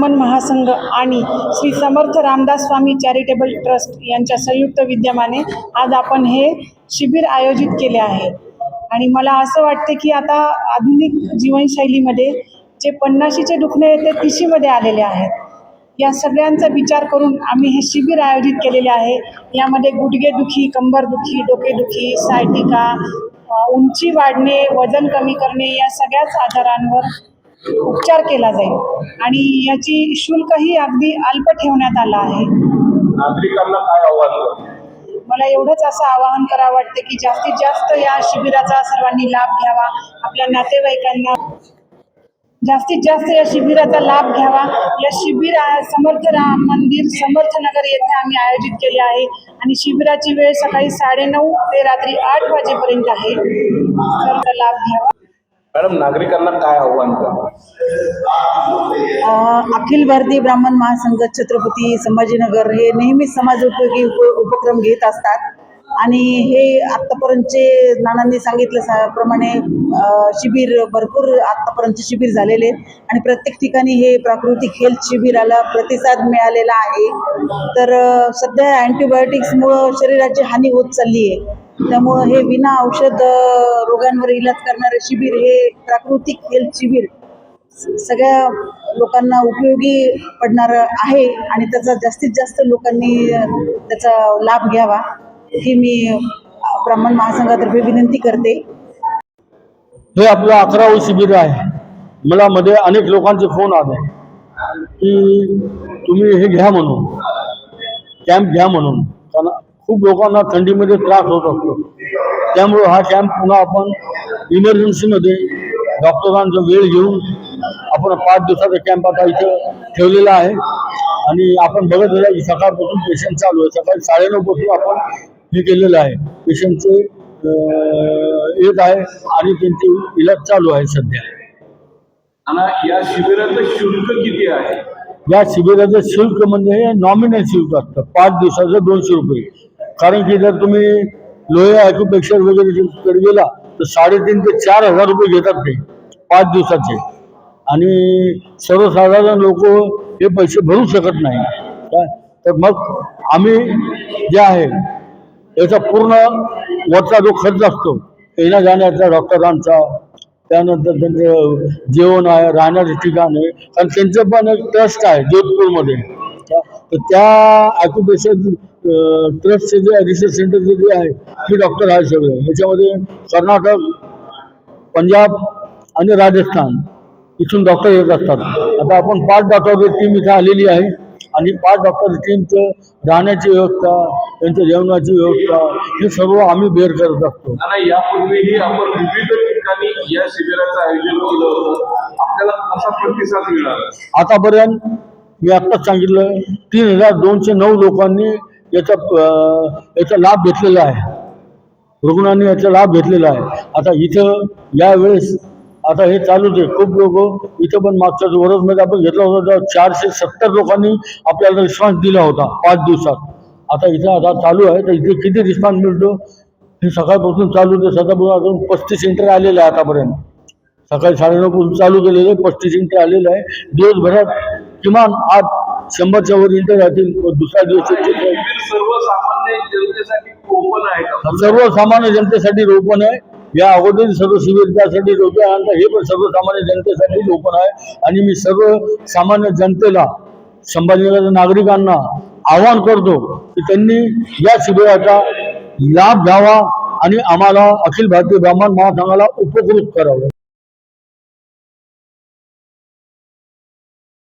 ब्राह्मण महासंघ आणि Shri Samarth Ramdas Swami charitable trust यांच्या संयुक्त विद्यमाने आज आपण हे शिबिर आयोजित केले आहे. आणि मला असं वाटते की आता आधुनिक जीवनशैलीमध्ये जे पन्नाशीचे दुखणे ते तिशीमध्ये आलेले आहेत. या सगळ्यांचा विचार करून आम्ही हे शिबिर आयोजित केलेले आहे. यामध्ये गुडघेदुखी कंबरदुखी डोकेदुखी सायटिका उंची वाढणे वजन कमी करणे या सगळ्याच आजारांवर उपचार केला जाईल. आणि याची शुल्कही अगदी अल्प ठेवण्यात आलं आहे. नागरिकांना काय आव्हान मला एवढंच असं आवाहन करावं वाटते की जास्तीत जास्त या शिबिराचा सर्वांनी लाभ घ्यावा. आपल्या नातेवाईकांना जास्तीत जास्त या शिबिराचा लाभ घ्यावा. या शिबिर समर्थ राम मंदिर समर्थनगर येथे आम्ही आयोजित केले आहे. आणि शिबिराची वेळ सकाळी साडेनऊ ते रात्री आठ वाजेपर्यंत आहे. लाभ घ्यावा. मॅडम नागरिकांना काय आव्हान अखिल भारतीय ब्राह्मण महासंघ छत्रपती संभाजीनगर हे नेहमीच समाज उपयोगी उप उपक्रम घेत असतात. आणि हे आत्तापर्यंतचे नानांनी सांगितल्याप्रमाणे शिबिर भरपूर आत्तापर्यंतचे शिबिर झालेले आहेत. आणि प्रत्येक ठिकाणी हे प्राकृतिक हेल्थ शिबिराला प्रतिसाद मिळालेला आहे. तर सध्या अँटीबायोटिक्समुळं शरीराची हानी होत चालली आहे. त्यामुळं हे विना औषध रोगांवर इलाज करणारे शिबिर हे प्राकृतिक हेल्थ शिबिर सगळ्या लोकांना उपयोगी पडणार आहे आणि त्याचा जास्तीत जास्त लोकांनी त्याचा लाभ घ्यावा ही मी ब्राह्मण महासंघातर्फे विनंती करते. हे आपलं अकरावं शिबिर आहे. मला मध्ये अनेक लोकांचे फोन आले. की तुम्ही हे घ्या म्हणून. कॅम्प घ्या म्हणून. कारण खूप लोकांना थंडीमध्ये त्रास होत असतो. त्यामुळं हा कॅम्प पुन्हा आपण इमर्जन्सीमध्ये डॉक्टरांचा वेळ घेऊन आपण पाच दिवसाचा कॅम्प आता इथं ठेवलेला आहे. आणि आपण बघत होता की सकाळपासून पेशंट चालू आहे. सकाळी साडेनऊ पासून आपण हे केलेलं आहे. पेशंटचे येत आहे आणि त्यांचे इलाज चालू आहे सध्या. आणि या शिबिराचं शुल्क किती आहे? या शिबिराचं शुल्क म्हणजे नॉमिनल शुल्क असतं. पाच दिवसाचं दोनशे रुपये. कारण की जर तुम्ही लोहे ॲक्युपेक्चर वगैरे गेला तर साडेतीन ते चार हजार रुपये घेतात ते पाच दिवसाचे. आणि सर्वसाधारण लोक हे पैसे भरू शकत नाही. काय? तर मग आम्ही जे आहे याचा पूर्ण वरचा जो खर्च असतो येण्या जाण्याचा डॉक्टरांचा त्यानंतर त्यांचं जेवण आहे राहण्याचं ठिकाण आहे कारण त्यांचं पण एक ट्रस्ट आहे जोधपूरमध्ये. तर त्या ॲक्युपेशन ट्रस्टचे जे रिसर्च सेंटरचे जे आहे ते डॉक्टर आहे सगळे. याच्यामध्ये कर्नाटक पंजाब आणि राजस्थान इथून डॉक्टर येत असतात. आता आपण पाच डॉक्टरची टीम इथं आलेली आहे. आणि पाच डॉक्टर टीमचं राहण्याची व्यवस्था त्यांच्या जेवणाची व्यवस्था हे सर्व आम्ही बेर करत असतो. यापूर्वीही आपण विविध ठिकाणी या शिबिराचं आयोजन केलं होतं. आपल्याला कसा प्रतिसाद मिळाला. आतापर्यंत मी आत्ताच सांगितलं तीन हजार दोनशे नऊ लोकांनी याचा याचा लाभ घेतलेला आहे. रुग्णांनी याचा लाभ घेतलेला आहे. आता इथं यावेळेस आता हे चालूच आहे. खूप लोक इथं पण मागच्या वरजमध्ये आपण घेतला होता तेव्हा चारशे सत्तर लोकांनी आपल्याला रिस्पॉन्स दिला होता पाच दिवसात. आता इथं आता चालू आहे तर इथे किती रिस्पॉन्स मिळतो? हे सकाळपासून चालू आहे सकाळपासून अजून पस्तीस सेंटर आलेले आहे आतापर्यंत. सकाळी साडेनऊपासून चालू केलेलं आहे पस्तीस इंटर आलेलं आहे. दिवसभरात किमान आठ शंभरच्या वर इंटर राहतील दिवशी शिबिर सर्वसामान्य जनतेसाठी ओपन आहे का? सर्वसामान्य जनतेसाठी रोपण आहे. या अगोदर सर्व शिबिर त्यासाठी रोपे आहे आणि हे पण सर्वसामान्य जनतेसाठी रोपण आहे. आणि मी सर्व सामान्य जनतेला संभाजीनगरच्या नागरिकांना आवाहन करतो की त्यांनी या शिबिराचा लाभ घ्यावा आणि आम्हाला अखिल भारतीय ब्राह्मण महासंघाला उपकृत करावं.